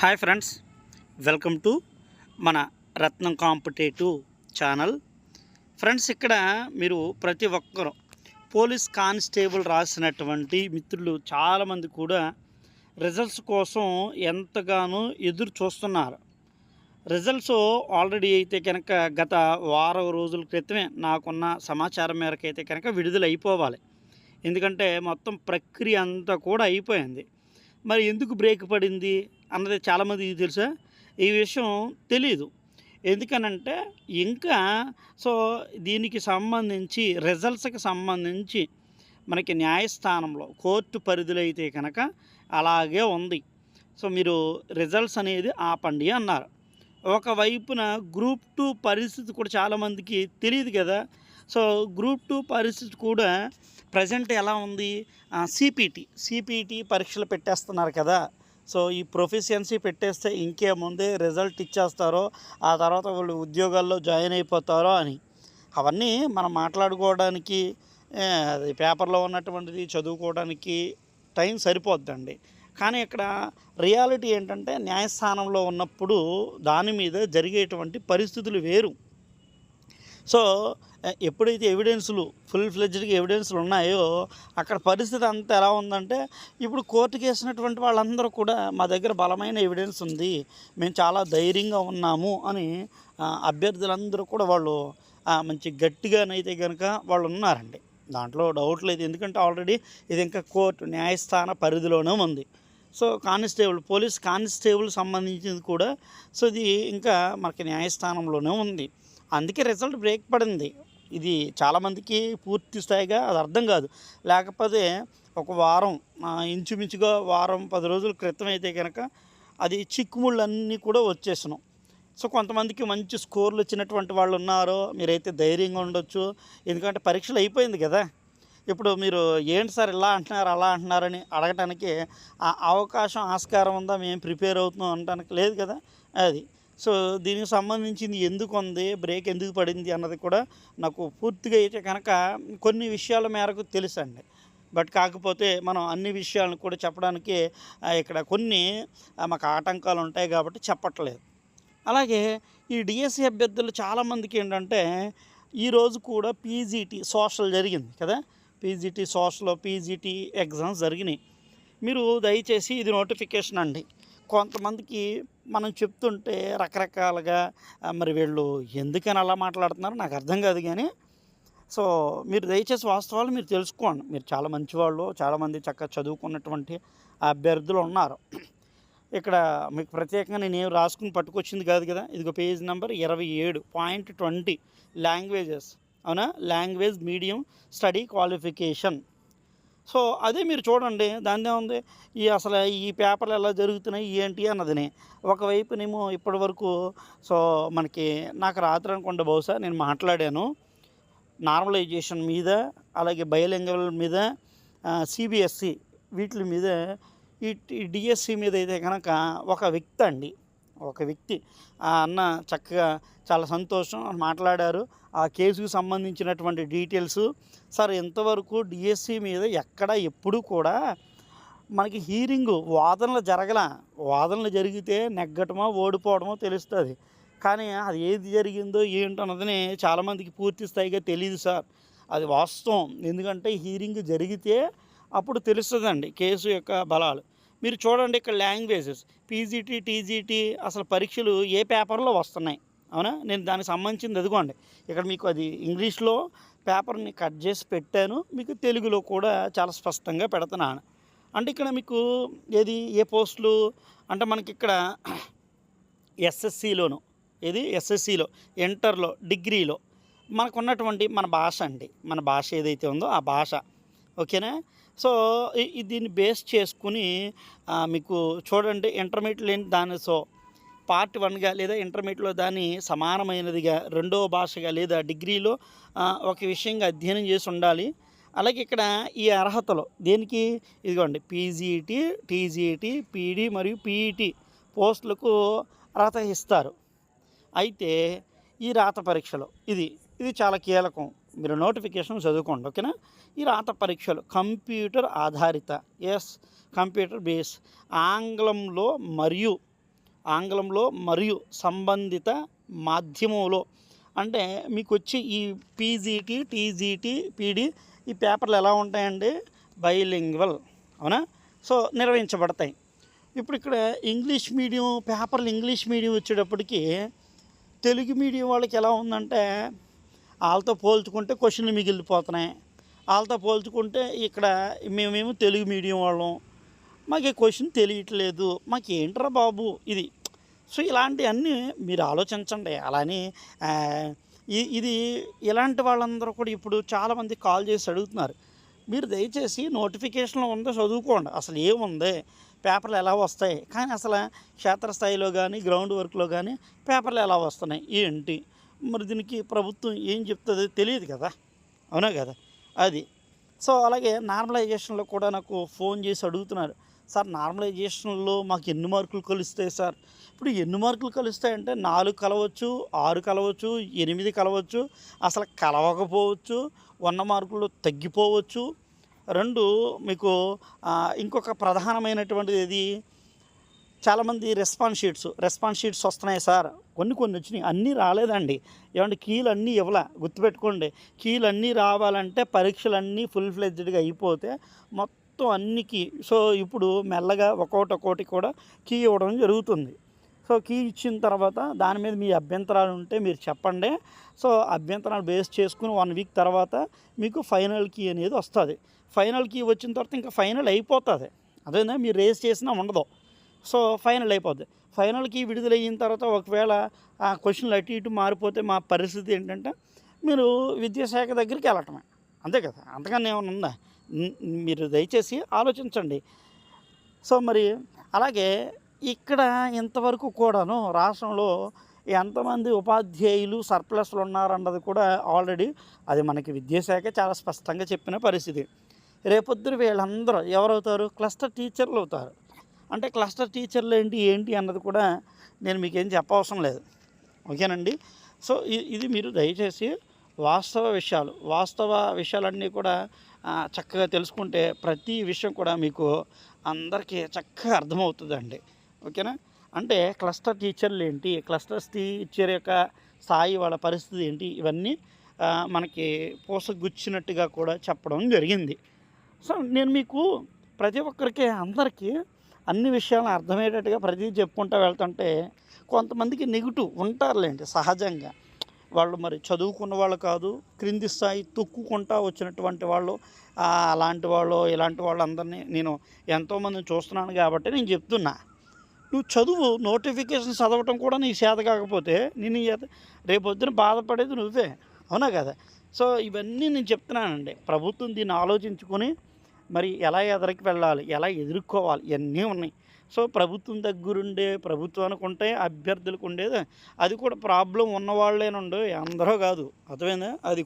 Hi friends welcome to మన రత్నం competitive channel friends ఇక్కడ మీరు ప్రతి ఒక్కరు పోలీస్ కానిస్టేబుల్ రాసినటువంటి మిత్రులు చాలామంది కూడా రిజల్ట్స్ కోసం ఎంతగానో ఎదురు చూస్తున్నారు. రిజల్ట్స్ ఆల్రెడీ అయితే కనుక గత వారం రోజుల క్రితమే నాకున్న సమాచారం మేరకు అయితే కనుక విడుదల అయిపోవాలి. ఎందుకంటే మొత్తం ప్రక్రియ అంతా కూడా అయిపోయింది. మరి ఎందుకు బ్రేక్ పడింది? అన్నది చాలామందికి తెలుసా? ఈ విషయం తెలియదు ఎందుకనంటే ఇంకా సో దీనికి సంబంధించి రిజల్ట్స్కి సంబంధించి మనకి న్యాయస్థానంలో కోర్టు పరిధిలో అయితే కనుక అలాగే ఉంది. సో మీరు రిజల్ట్స్ అనేది ఆపండి అన్నారు. ఒకవైపున గ్రూప్ టూ పరిస్థితి కూడా చాలామందికి తెలియదు కదా? సో గ్రూప్ టూ పరిస్థితి కూడా ప్రజెంట్ ఎలా ఉంది? సిపిటి సిపిటి పరీక్షలు పెట్టేస్తున్నారు కదా? సో ఈ ప్రొఫిషియన్సీ పెట్టేస్తే ఇంకేముంది రిజల్ట్ ఇచ్చేస్తారో ఆ తర్వాత వాళ్ళు ఉద్యోగాల్లో జాయిన్ అయిపోతారో అని. అవన్నీ మనం మాట్లాడుకోవడానికి అది పేపర్లో ఉన్నటువంటిది చదువుకోవడానికి టైం సరిపోద్దండి. కానీ ఇక్కడ రియాలిటీ ఏంటంటే న్యాయస్థానంలో ఉన్నప్పుడు దాని మీద జరిగేటువంటి పరిస్థితులు వేరు. సో ఎప్పుడైతే ఎవిడెన్స్లు ఫుల్ ఫ్లెడ్జ్డ్గా ఎవిడెన్స్లు ఉన్నాయో అక్కడ పరిస్థితి అంత ఎలా ఉందంటే ఇప్పుడు కోర్టుకి వేసినటువంటి వాళ్ళందరూ కూడా మా దగ్గర బలమైన ఎవిడెన్స్ ఉంది మేము చాలా ధైర్యంగా ఉన్నాము అని అభ్యర్థులందరూ కూడా వాళ్ళు మంచి గట్టిగానైతే కనుక వాళ్ళు ఉన్నారండి. దాంట్లో డౌట్ లేదు ఎందుకంటే ఆల్రెడీ ఇది ఇంకా కోర్టు న్యాయస్థాన పరిధిలోనే ఉంది. సో కానిస్టేబుల్ పోలీస్ కానిస్టేబుల్ సంబంధించింది కూడా సో ఇది ఇంకా మనకి న్యాయస్థానంలోనే ఉంది. అందుకే రిజల్ట్ బ్రేక్ పడింది. ఇది చాలామందికి పూర్తి స్థాయిగా అది అర్థం కాదు. లేకపోతే ఒక వారం ఇంచుమించుగా వారం పది రోజుల క్రితం అయితే కనుక అది చిక్కుముళ్ళు అన్నీ కూడా వచ్చేసినాం. సో కొంతమందికి మంచి స్కోర్లు వచ్చినటువంటి వాళ్ళు ఉన్నారో మీరైతే ధైర్యంగా ఉండొచ్చు. ఎందుకంటే పరీక్షలు అయిపోయింది కదా. ఇప్పుడు మీరు ఏంటి సార్ ఇలా అంటున్నారు అలా అంటున్నారని అడగటానికి ఆ అవకాశం ఆస్కారం ఉందా మేము ప్రిపేర్ అవుతున్నాం అనడానికి లేదు కదా. అది సో దీనికి సంబంధించింది ఎందుకు ఉంది? బ్రేక్ ఎందుకు పడింది అన్నది కూడా నాకు పూర్తిగా అయితే కనుక కొన్ని విషయాల మేరకు తెలుసండి. బట్ కాకపోతే మనం అన్ని విషయాలను కూడా చెప్పడానికి ఇక్కడ కొన్ని మాకు ఆటంకాలు ఉంటాయి కాబట్టి చెప్పట్లేదు. అలాగే ఈ డిఎస్సి అభ్యర్థులు చాలామందికి ఏంటంటే ఈరోజు కూడా పీజీటీ సోషల్ జరిగింది కదా? పీజీటీ సోషల్ పీజీటీ ఎగ్జామ్స్ జరిగినాయి. మీరు దయచేసి ఇది నోటిఫికేషన్ అండి. కొంతమందికి మనం చెప్తుంటే రకరకాలుగా మరి వీళ్ళు ఎందుకని అలా మాట్లాడుతున్నారో? నాకు అర్థం కాదు కానీ సో మీరు దయచేసి వాస్తవాలు మీరు తెలుసుకోండి. మీరు చాలా మంచివాళ్ళు చాలామంది చక్కగా చదువుకున్నటువంటి అభ్యర్థులు ఉన్నారు. ఇక్కడ మీకు ప్రత్యేకంగా నేను ఏం రాసుకుని పట్టుకొచ్చింది కాదు కదా ఇదిగో పేజ్ నెంబర్ ఇరవై ఏడు పాయింట్ ట్వంటీ లాంగ్వేజెస్. అవునా? Language medium study qualification. So అదే మీరు చూడండి దాని ఉంది ఈ అసలు ఈ పేపర్లు ఎలా జరుగుతున్నాయి ఏంటి అన్నదిని. ఒకవైపునేమో ఇప్పటి వరకు సో మనకి నాకు రాత్రి అనుకుంటే బహుశా నేను మాట్లాడాను నార్మలైజేషన్ మీద అలాగే బయోలింగల్ మీద సిబిఎస్సి వీటి మీద ఈ డిఎస్సి మీద అయితే కనుక ఒక వ్యక్తి అండి ఒక వ్యక్తి ఆ అన్న చక్కగా చాలా సంతోషం అని మాట్లాడారు. ఆ కేసుకు సంబంధించినటువంటి డీటెయిల్స్ సార్ ఇంతవరకు డిఎస్సి మీద ఎక్కడ ఎప్పుడు కూడా మనకి హీరింగ్ వాదనలు జరగల. వాదనలు జరిగితే నెగ్గటమో ఓడిపోవడమో తెలుస్తుంది. కానీ అది ఏది జరిగిందో ఏంటన్నదని చాలామందికి పూర్తి స్థాయిగా తెలియదు సార్. అది వాస్తవం. ఎందుకంటే హీరింగ్ జరిగితే అప్పుడు తెలుస్తుందండి కేసు యొక్క బలాలు. మీరు చూడండి ఇక్కడ లాంగ్వేజెస్. పీజీటీ టీజీటీ అసలు పరీక్షలు ఏ పేపర్లో వస్తున్నాయి? అవునా? నేను దానికి సంబంధించింది ఎదుగోండి ఇక్కడ మీకు అది ఇంగ్లీష్లో పేపర్ని కట్ చేసి పెట్టాను. మీకు తెలుగులో కూడా చాలా స్పష్టంగా పెడుతున్నాను. అంటే ఇక్కడ మీకు ఏది? ఏ పోస్టులు? అంటే మనకి ఇక్కడ ఎస్ఎస్సిలోను. ఏది? ఎస్ఎస్సిలో. ఇంటర్లో డిగ్రీలో. మనకున్నటువంటి మన భాష అండి. మన భాష ఏదైతే ఉందో ఆ భాష. ఓకేనా? సో దీన్ని బేస్ చేసుకుని మీకు చూడండి ఇంటర్మీడియట్ లేని దాని సో పార్ట్ వన్గా లేదా ఇంటర్మీడియట్లో దాన్ని సమానమైనదిగా రెండవ భాషగా లేదా డిగ్రీలో ఒక విషయంగా అధ్యయనం చేసి ఉండాలి. అలాగే ఇక్కడ ఈ అర్హతలు దేనికి? ఇదిగోండి పీజీటీ టీజీటీ పీడీ మరియు పీఈటీ పోస్టులకు అర్హత ఇస్తారు. అయితే ఈ రాత పరీక్షలు ఇది ఇది చాలా కీలకం. మీరు నోటిఫికేషన్ చదువుకోండి ఓకేనా? ఈ రాత పరీక్షలు కంప్యూటర్ ఆధారిత ఎస్ కంప్యూటర్ బేస్ ఆంగ్లంలో మరియు ఆంగ్లంలో మరియు సంబంధిత మాధ్యమంలో. అంటే మీకు వచ్చి ఈ పీజీటీ టీజీటీ పీడీ ఈ పేపర్లు ఎలా ఉంటాయండి? బైలింగ్వల్ అవునా? సో నిర్వహించబడతాయి. ఇప్పుడు ఇక్కడ ఇంగ్లీష్ మీడియం పేపర్లు ఇంగ్లీష్ మీడియం వచ్చేటప్పటికి తెలుగు మీడియం వాళ్ళకి ఎలా ఉందంటే వాళ్ళతో పోల్చుకుంటే క్వశ్చన్లు మిగిలిపోతున్నాయి. వాళ్ళతో పోల్చుకుంటే ఇక్కడ మేమేమో తెలుగు మీడియం వాళ్ళం. మాకు ఈ క్వశ్చన్ తెలియట్లేదు. మాకు ఏంట్రా బాబు ఇది? సో ఇలాంటివన్నీ మీరు ఆలోచించండి. అలానే ఇది ఇలాంటి వాళ్ళందరూ కూడా ఇప్పుడు చాలామంది కాల్ చేసి అడుగుతున్నారు. మీరు దయచేసి నోటిఫికేషన్లో ఉందో చదువుకోండి. అసలు ఏముంది? పేపర్లు ఎలా వస్తాయి? కానీ అసలు క్షేత్రస్థాయిలో కానీ గ్రౌండ్ వర్క్లో కానీ పేపర్లు ఎలా వస్తున్నాయి? ఏంటి? మరి దీనికి ప్రభుత్వం ఏం చెప్తుంది తెలియదు కదా. అవునా కదా? అది. సో అలాగే నార్మలైజేషన్లో కూడా నాకు ఫోన్ చేసి అడుగుతున్నారు. సార్ నార్మలైజేషన్లో మాకు ఎన్ని మార్కులు కలుస్తాయి సార్? ఇప్పుడు ఎన్ని మార్కులు కలుస్తాయంటే నాలుగు కలవచ్చు ఆరు కలవచ్చు ఎనిమిది కలవచ్చు అసలు కలవకపోవచ్చు ఉన్న మార్కులు తగ్గిపోవచ్చు. రెండు మీకు ఇంకొక ప్రధానమైనటువంటిది ఏది? చాలామంది రెస్పాన్స్ షీట్స్ రెస్పాన్స్ షీట్స్ వస్తున్నాయి సార్. కొన్ని కొన్ని వచ్చినాయి. అన్నీ రాలేదండి. ఏమంటే కీలు అన్నీ ఇవ్వలే. గుర్తుపెట్టుకోండి. కీలు అన్నీ రావాలంటే పరీక్షలు అన్నీ ఫుల్ ఫ్లెడ్జ్డ్గా అయిపోతే మొత్తం అన్ని కీ సో ఇప్పుడు మెల్లగా ఒక్కొక్కటి ఒక్కోటి కూడా కీ ఇవ్వడం జరుగుతుంది. సో కీ ఇచ్చిన తర్వాత దాని మీద మీ అభ్యంతరాలు ఉంటే మీరు చెప్పండి. సో అభ్యంతరాలు బేస్ చేసుకుని వన్ వీక్ తర్వాత మీకు ఫైనల్ కీ అనేది వస్తుంది. ఫైనల్ కీ వచ్చిన తర్వాత ఇంకా ఫైనల్ అయిపోతుంది. అదేనా మీరు రేస్ చేసినా ఉండదు. సో ఫైనల్ అయిపోద్ది. ఫైనల్కి విడుదలయ్యిన తర్వాత ఒకవేళ ఆ క్వశ్చన్లు అటు ఇటు మారిపోతే మా పరిస్థితి ఏంటంటే మీరు విద్యాశాఖ దగ్గరికి వెళ్ళటమే. అంతే కదా? అంతకన్నా ఏమైనా ఉందా? మీరు దయచేసి ఆలోచించండి. సో మరి అలాగే ఇక్కడ ఇంతవరకు కూడాను రాష్ట్రంలో ఎంతమంది ఉపాధ్యాయులు సర్ప్లస్లు ఉన్నారన్నది కూడా ఆల్రెడీ అది మనకి విద్యాశాఖ చాలా స్పష్టంగా చెప్పిన పరిస్థితి. రేపొద్దున వీళ్ళందరూ ఎవరవుతారు? క్లస్టర్ టీచర్లు అవుతారు. అంటే క్లస్టర్ టీచర్లు ఏంటి ఏంటి అన్నది కూడా నేను మీకేం చెప్పవసరం లేదు. ఓకేనండి? సో ఇది మీరు దయచేసి వాస్తవ విషయాలు వాస్తవ విషయాలన్నీ కూడా చక్కగా తెలుసుకుంటే ప్రతి విషయం కూడా మీకు అందరికీ చక్కగా అర్థమవుతుందండి. ఓకేనా? అంటే క్లస్టర్ టీచర్లు ఏంటి క్లస్టర్ టీచర్ యొక్క స్థాయి వాళ్ళ పరిస్థితి ఏంటి ఇవన్నీ మనకి పూసగుచ్చినట్టుగా కూడా చెప్పడం జరిగింది. సో నేను మీకు ప్రతి ఒక్కరికి అందరికీ అన్ని విషయాలను అర్థమయ్యేటట్టుగా ప్రతి చెప్పుకుంటూ వెళ్తుంటే కొంతమందికి నెగిటివ్ ఉంటారులేండి సహజంగా. వాళ్ళు మరి చదువుకున్న వాళ్ళు కాదు క్రింది స్థాయి తొక్కుకుంటా వచ్చినటువంటి వాళ్ళు అలాంటి వాళ్ళు ఇలాంటి వాళ్ళందరినీ నేను ఎంతోమందిని చూస్తున్నాను కాబట్టి నేను చెప్తున్నా. నువ్వు చదువు నోటిఫికేషన్ చదవటం కూడా నీ చేత కాకపోతే నేను రేపొద్దున బాధపడేది నువ్వే అవునా కదా? సో ఇవన్నీ నేను చెప్తున్నానండి. ప్రభుత్వం దీన్ని ఆలోచించుకొని మరి ఎలా ఎదరికి వెళ్ళాలి ఎలా ఎదుర్కోవాలి ఇవన్నీ ఉన్నాయి. సో ప్రభుత్వం దగ్గరుండే ప్రభుత్వానికి ఉంటే అభ్యర్థులకు ఉండేది. అది కూడా ప్రాబ్లం ఉన్నవాళ్ళేనుండే అందరూ కాదు. అర్థమైందా? అది